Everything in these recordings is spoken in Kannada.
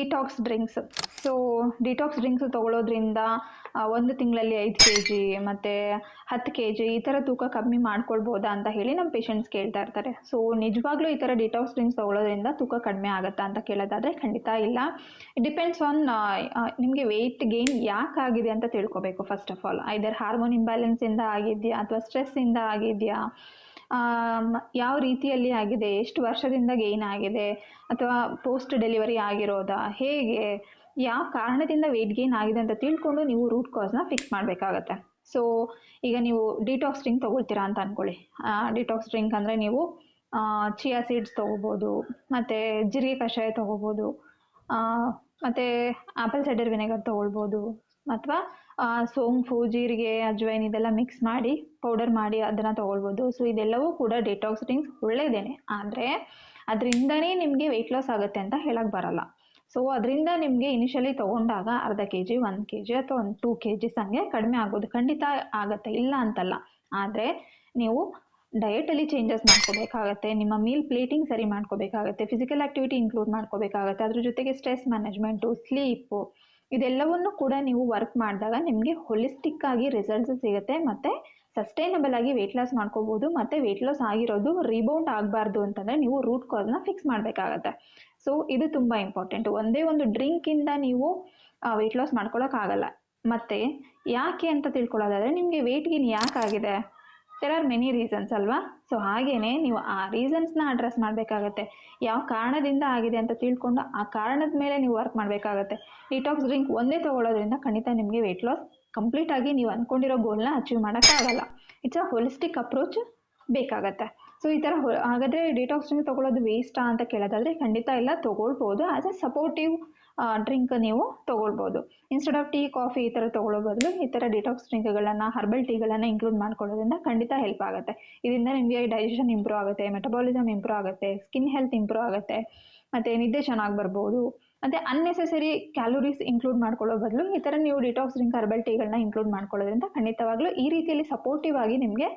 Detox drinks so detox drinks ತೊಗೊಳೋದ್ರಿಂದ ಒಂದು ತಿಂಗಳಲ್ಲಿ ಐದು ಕೆ ಜಿ ಮತ್ತು ಹತ್ತು ಕೆ ಜಿ ಈ ಥರ ತೂಕ ಕಮ್ಮಿ ಮಾಡ್ಕೊಳ್ಬೋದಾ ಅಂತ ಹೇಳಿ ನಮ್ಮ ಪೇಷಂಟ್ಸ್ ಕೇಳ್ತಾ ಇರ್ತಾರೆ. ಸೊ ನಿಜವಾಗ್ಲೂ ಈ ಥರ ಡಿಟಾಕ್ಸ್ ಡ್ರಿಂಕ್ಸ್ ತೊಗೊಳೋದ್ರಿಂದ ತೂಕ ಕಡಿಮೆ ಆಗುತ್ತಾ ಅಂತ ಕೇಳೋದಾದರೆ ಖಂಡಿತ ಇಲ್ಲ. ಡಿಪೆಂಡ್ಸ್ ಆನ್ ನಿಮಗೆ ವೆಯ್ಟ್ ಗೇನ್ ಆಗಿದೆ ಅಂತ ತಿಳ್ಕೊಬೇಕು first of all either hormone ಇಂಬ್ಯಾಲೆನ್ಸಿಂದ ಆಗಿದೆಯಾ ಅಥವಾ ಸ್ಟ್ರೆಸ್ಸಿಂದ ಆಗಿದೆಯಾ? ಯಾವ ರೀತಿಯಲ್ಲಿ ಆಗಿದೆ? ಎಷ್ಟು ವರ್ಷದಿಂದ ಗೇನ್ ಆಗಿದೆ? ಅಥವಾ ಪೋಸ್ಟ್ ಡೆಲಿವರಿ ಆಗಿರೋದಾ? ಹೇಗೆ? ಯಾವ ಕಾರಣದಿಂದ ವೆಯ್ಟ್ ಗೇನ್ ಆಗಿದೆ ಅಂತ ತಿಳ್ಕೊಂಡು ನೀವು ರೂಟ್ ಕಾಸ್ನ ಫಿಕ್ಸ್ ಮಾಡಬೇಕಾಗತ್ತೆ. ಸೊ ಈಗ ನೀವು ಡಿಟಾಕ್ಸ್ ಡ್ರಿಂಕ್ ತಗೊಳ್ತೀರಾ ಅಂತ ಅಂದ್ಕೊಳ್ಳಿ ಡಿಟಾಕ್ಸ್ ಡ್ರಿಂಕ್ ಅಂದರೆ ನೀವು ಚಿಯಾ ಸೀಡ್ಸ್ ತೊಗೋಬೋದು, ಮತ್ತು ಜೀರಿಗೆ ಕಷಾಯ ತೊಗೋಬೋದು ಮತ್ತು ಆ್ಯಪಲ್ ಸೈಡರ್ ವಿನೆಗರ್ ತೊಗೊಳ್ಬೋದು ಅಥವಾ ಸೋಂಪು, ಜೀರಿಗೆ ಅಜ್ವೈನ್ ಇದೆಲ್ಲ ಮಿಕ್ಸ್ ಮಾಡಿ ಪೌಡರ್ ಮಾಡಿ ಅದನ್ನು ತೊಗೊಳ್ಬೋದು. ಸೊ ಇದೆಲ್ಲವೂ ಕೂಡ ಡಿಟಾಕ್ಸ್ ಡ್ರಿಂಕ್ಸ್ ಒಳ್ಳೇದೇನೆ. ಆದರೆ, ಅದರಿಂದನೇ ನಿಮಗೆ ವೆಯ್ಟ್ ಲಾಸ್ ಆಗುತ್ತೆ ಅಂತ ಹೇಳಕ್ಕೆ ಬರಲ್ಲ. ಸೊ ಅದರಿಂದ ನಿಮಗೆ ಇನಿಷಿಯಲಿ ತೊಗೊಂಡಾಗ ಅರ್ಧ ಕೆ ಜಿ ಒಂದು ಕೆ ಜಿ ಅಥವಾ ಒಂದು ಟೂ ಕೆ ಜಿಸ್ ಹಂಗೆ ಕಡಿಮೆ ಆಗೋದು ಖಂಡಿತ ಆಗುತ್ತೆ. ಇಲ್ಲ ಅಂತಲ್ಲ. ಆದರೆ, ನೀವು ಡಯಟಲ್ಲಿ ಚೇಂಜಸ್ ಮಾಡ್ಕೋಬೇಕಾಗತ್ತೆ, ನಿಮ್ಮ ಮೀಲ್ ಪ್ಲೇಟಿಂಗ್ ಸರಿ ಮಾಡ್ಕೋಬೇಕಾಗತ್ತೆ ಫಿಸಿಕಲ್ ಆ್ಯಕ್ಟಿವಿಟಿ ಇನ್ಕ್ಲೂಡ್ ಮಾಡ್ಕೋಬೇಕಾಗತ್ತೆ, ಅದ್ರ ಜೊತೆಗೆ ಸ್ಟ್ರೆಸ್ ಮ್ಯಾನೇಜ್ಮೆಂಟು ಸ್ಲೀಪು ಇದೆಲ್ಲವನ್ನು ಕೂಡ ನೀವು ವರ್ಕ್ ಮಾಡಿದಾಗ ನಿಮಗೆ ಹೊಲಿಸ್ಟಿಕ್ ಆಗಿ ರಿಸಲ್ಟ್ಸ್ ಸಿಗುತ್ತೆ. ಮತ್ತು ಸಸ್ಟೈನಬಲ್ ಆಗಿ ವೆಯ್ಟ್ ಲಾಸ್ ಮಾಡ್ಕೋಬೋದು. ಮತ್ತು ವೆಯ್ಟ್ ಲಾಸ್ ಆಗಿರೋದು ರೀಬೌಂಡ್ ಆಗಬಾರ್ದು ಅಂತಂದರೆ ನೀವು ರೂಟ್ ಕಾಸ್ನ ಫಿಕ್ಸ್ ಮಾಡಬೇಕಾಗತ್ತೆ. ಸೊ ಇದು ತುಂಬ ಇಂಪಾರ್ಟೆಂಟ್ ಒಂದೇ ಒಂದು ಡ್ರಿಂಕಿಂದ ನೀವು ವೆಯ್ಟ್ ಲಾಸ್ ಮಾಡ್ಕೊಳ್ಳೋಕ್ಕಾಗಲ್ಲ ಮತ್ತು ಯಾಕೆ ಅಂತ ತಿಳ್ಕೊಳ್ಳೋದಾದರೆ ನಿಮಗೆ ವೆಯ್ಟ್ ಗೇನ್ ಯಾಕೆ ಆಗಿದೆ ದೆರ್ ಆರ್ ಮೆನಿ ರೀಸನ್ಸ್ ಅಲ್ವಾ? ಸೊ ಹಾಗೇನೆ ನೀವು ಆ ರೀಸನ್ಸ್ನ ಅಡ್ರೆಸ್ ಮಾಡಬೇಕಾಗತ್ತೆ. ಯಾವ ಕಾರಣದಿಂದ ಆಗಿದೆ ಅಂತ ತಿಳ್ಕೊಂಡು ಆ ಕಾರಣದ ಮೇಲೆ ನೀವು ವರ್ಕ್ ಮಾಡಬೇಕಾಗತ್ತೆ. ಡಿಟಾಕ್ಸ್ ಡ್ರಿಂಕ್ ಒಂದೇ ತೊಗೊಳ್ಳೋದ್ರಿಂದ ಖಂಡಿತ ನಿಮಗೆ ವೆಯ್ಟ್ ಲಾಸ್ ಕಂಪ್ಲೀಟಾಗಿ ನೀವು ಅಂದ್ಕೊಂಡಿರೋ ಗೋಲ್ನ ಅಚೀವ್ ಮಾಡೋಕ್ಕಾಗಲ್ಲ ಇಟ್ಸ್ ಅ ಹೋಲಿಸ್ಟಿಕ್ ಅಪ್ರೋಚ್ ಬೇಕಾಗತ್ತೆ. ಸೊ ಈ ಥರ ಹಾಗಾದರೆ ಡಿಟಾಕ್ಸ್ ಡ್ರಿಂಕ್ ತೊಗೊಳೋದು ವೇಸ್ಟಾ ಅಂತ ಕೇಳೋದಾದರೆ ಖಂಡಿತ ಇಲ್ಲ ತೊಗೊಳ್ಬೋದು. ಆ್ಯಸ್ ಎ ಸಪೋರ್ಟಿವ್ ಡ್ರಿಂಕ್ ನೀವು ತೊಗೊಳ್ಬೋದು. ಇನ್ಸ್ಟೆಡ್ ಆಫ್ ಟೀ ಕಾಫಿ ಈ ಥರ ತೊಗೊಳ್ಳೋ ಬದಲು ಈ ಥರ ಡಿಟಾಕ್ಸ್ ಡ್ರಿಂಕ್ಗಳನ್ನು ಹರ್ಬಲ್ ಟೀಗಳನ್ನು ಇನ್ಕ್ಲೂಡ್ ಮಾಡ್ಕೊಳ್ಳೋದ್ರಿಂದ ಖಂಡಿತ ಹೆಲ್ಪ್ ಆಗುತ್ತೆ. ಇದರಿಂದ ನಿಮಗೆ ಡೈಜೆಷನ್ ಇಂಪ್ರೂವ್ ಆಗುತ್ತೆ ಮೆಟಬಾಲಿಸಮ್ ಇಂಪ್ರೂವ್ ಆಗುತ್ತೆ ಸ್ಕಿನ್ ಹೆಲ್ತ್ ಇಂಪ್ರೂವ್ ಆಗುತ್ತೆ, ಮತ್ತು ನಿದ್ದೆ ಚೆನ್ನಾಗಿ ಬರ್ಬೋದು. ಮತ್ತು ಅನ್ನೆಸೆಸರಿ ಕ್ಯಾಲೋರೀಸ್ ಇನ್ಕ್ಲೂಡ್ ಮಾಡ್ಕೊಳ್ಳೋ ಬದಲು ಈ ಥರ ನೀವು ಡಿಟಾಕ್ಸ್ ಡ್ರಿಂಕ್ ಹರ್ಬಲ್ ಟೀಗಳನ್ನ ಇನ್ಕ್ಲೂಡ್ ಮಾಡ್ಕೊಳ್ಳೋದ್ರಿಂದ ಖಂಡಿತವಾಗ್ಲೂ ಈ ರೀತಿಯಲ್ಲಿ ಸಪೋರ್ಟಿವ್ ಆಗಿ ನಿಮಗೆ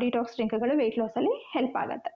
ಡಿಟಾಕ್ಸ್ ಡ್ರಿಂಕ್ಗಳು ವೆಯ್ಟ್ ಲಾಸಲ್ಲಿ ಹೆಲ್ಪ್ ಆಗುತ್ತೆ.